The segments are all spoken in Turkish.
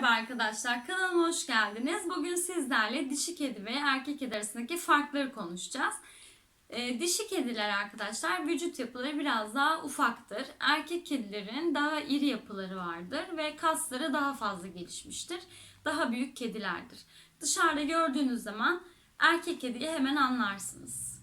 Merhaba arkadaşlar, kanalıma hoş geldiniz. Bugün sizlerle dişi kedi ve erkek kedi arasındaki farkları konuşacağız. Ee, dişi kediler arkadaşlar vücut yapıları biraz daha ufaktır. Erkek kedilerin daha iri yapıları vardır ve kasları daha fazla gelişmiştir. Daha büyük kedilerdir. Dışarıda gördüğünüz zaman erkek kediyi hemen anlarsınız.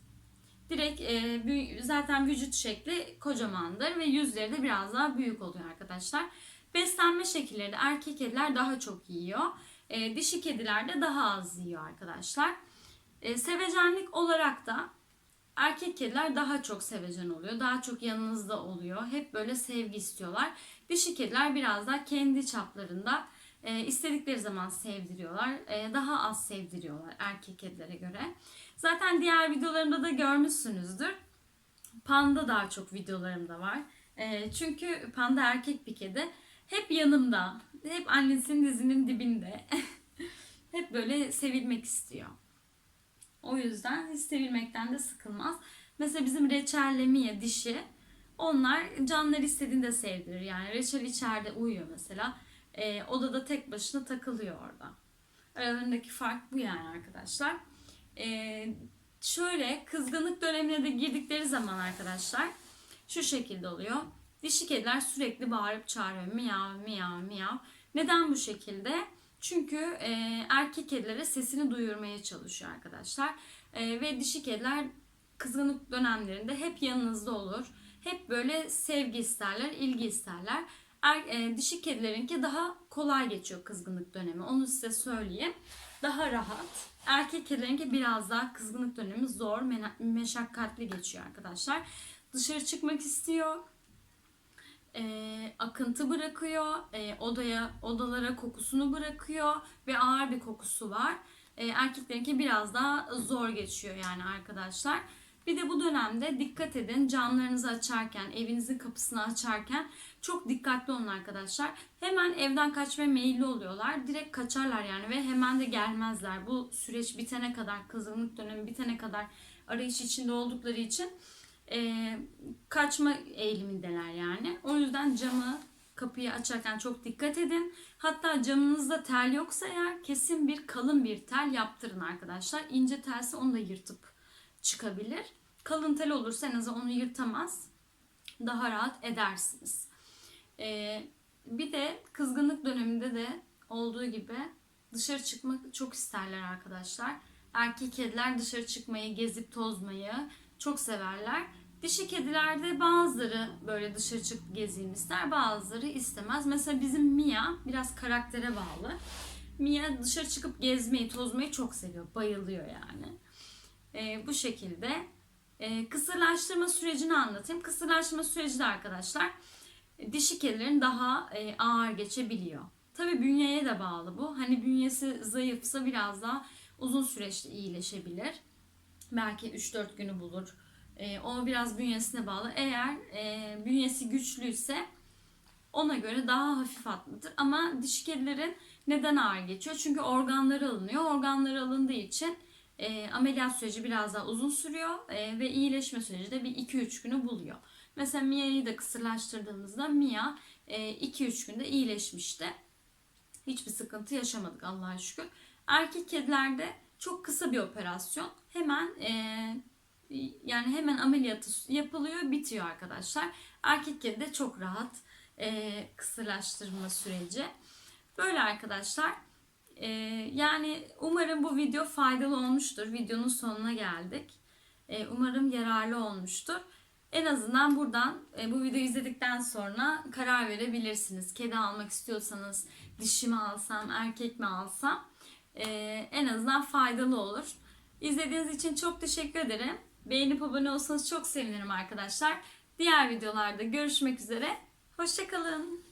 Direkt e, zaten vücut şekli kocamandır ve yüzleri de biraz daha büyük oluyor arkadaşlar. Beslenme şekilleri erkek kediler daha çok yiyor. E, dişi kediler de daha az yiyor arkadaşlar. E, sevecenlik olarak da erkek kediler daha çok sevecen oluyor. Daha çok yanınızda oluyor. Hep böyle sevgi istiyorlar. Dişi kediler biraz daha kendi çaplarında e, istedikleri zaman sevdiriyorlar. E, daha az sevdiriyorlar erkek kedilere göre. Zaten diğer videolarımda da görmüşsünüzdür. Panda daha çok videolarımda var. E, çünkü panda erkek bir kedi. Hep yanımda. Hep annesinin dizinin dibinde. hep böyle sevilmek istiyor. O yüzden hiç sevilmekten de sıkılmaz. Mesela bizim reçelle Mia dişi. Onlar canları istediğinde sevdirir. Yani reçel içeride uyuyor mesela. E, odada tek başına takılıyor orada. Aralarındaki fark bu yani arkadaşlar. E, şöyle kızgınlık dönemine de girdikleri zaman arkadaşlar şu şekilde oluyor. Dişi kediler sürekli bağırıp çağırıyor. Miyav miyav miyav. Neden bu şekilde? Çünkü e, erkek kedilere sesini duyurmaya çalışıyor arkadaşlar. E, ve dişi kediler kızgınlık dönemlerinde hep yanınızda olur. Hep böyle sevgi isterler, ilgi isterler. Er, e, dişi kedilerinki daha kolay geçiyor kızgınlık dönemi. Onu size söyleyeyim. Daha rahat. Erkek kedilerinki biraz daha kızgınlık dönemi zor, meşakkatli geçiyor arkadaşlar. Dışarı çıkmak istiyor e, akıntı bırakıyor, e, odaya odalara kokusunu bırakıyor ve ağır bir kokusu var. E, erkeklerinki biraz daha zor geçiyor yani arkadaşlar. Bir de bu dönemde dikkat edin camlarınızı açarken, evinizin kapısını açarken çok dikkatli olun arkadaşlar. Hemen evden kaçmaya meyilli oluyorlar. Direkt kaçarlar yani ve hemen de gelmezler. Bu süreç bitene kadar, kızgınlık dönemi bitene kadar arayış içinde oldukları için e, kaçma eğilimindeler yani. O yüzden camı kapıyı açarken çok dikkat edin. Hatta camınızda tel yoksa eğer kesin bir kalın bir tel yaptırın arkadaşlar. İnce telse onu da yırtıp çıkabilir. Kalın tel olursa en azından onu yırtamaz. Daha rahat edersiniz. E, bir de kızgınlık döneminde de olduğu gibi dışarı çıkmak çok isterler arkadaşlar. Erkek kediler dışarı çıkmayı, gezip tozmayı, çok severler. Dişi kedilerde bazıları böyle dışarı çıkıp gezeyim ister, bazıları istemez. Mesela bizim Mia biraz karaktere bağlı. Mia dışarı çıkıp gezmeyi, tozmayı çok seviyor, bayılıyor yani. Ee, bu şekilde. Ee, kısırlaştırma sürecini anlatayım. Kısırlaştırma süreci de arkadaşlar dişi kedilerin daha e, ağır geçebiliyor. Tabi bünyeye de bağlı bu. Hani bünyesi zayıfsa biraz daha uzun süreçte iyileşebilir belki 3-4 günü bulur. E, o biraz bünyesine bağlı. Eğer e, bünyesi güçlüyse ona göre daha hafif atlatır. Ama dişi kedilerin neden ağır geçiyor? Çünkü organları alınıyor. Organları alındığı için e, ameliyat süreci biraz daha uzun sürüyor e, ve iyileşme süreci de bir 2-3 günü buluyor. Mesela Mia'yı da kısırlaştırdığımızda Mia e, 2-3 günde iyileşmişti. Hiçbir sıkıntı yaşamadık Allah'a şükür. Erkek kedilerde çok kısa bir operasyon. Hemen e, yani hemen ameliyatı yapılıyor, bitiyor arkadaşlar. Erkek kedi de çok rahat e, kısırlaştırma süreci. Böyle arkadaşlar. E, yani umarım bu video faydalı olmuştur. Videonun sonuna geldik. E, umarım yararlı olmuştur. En azından buradan e, bu videoyu izledikten sonra karar verebilirsiniz. Kedi almak istiyorsanız dişi mi alsam, erkek mi alsam e, en azından faydalı olur. İzlediğiniz için çok teşekkür ederim. Beğenip abone olsanız çok sevinirim arkadaşlar. Diğer videolarda görüşmek üzere. Hoşçakalın.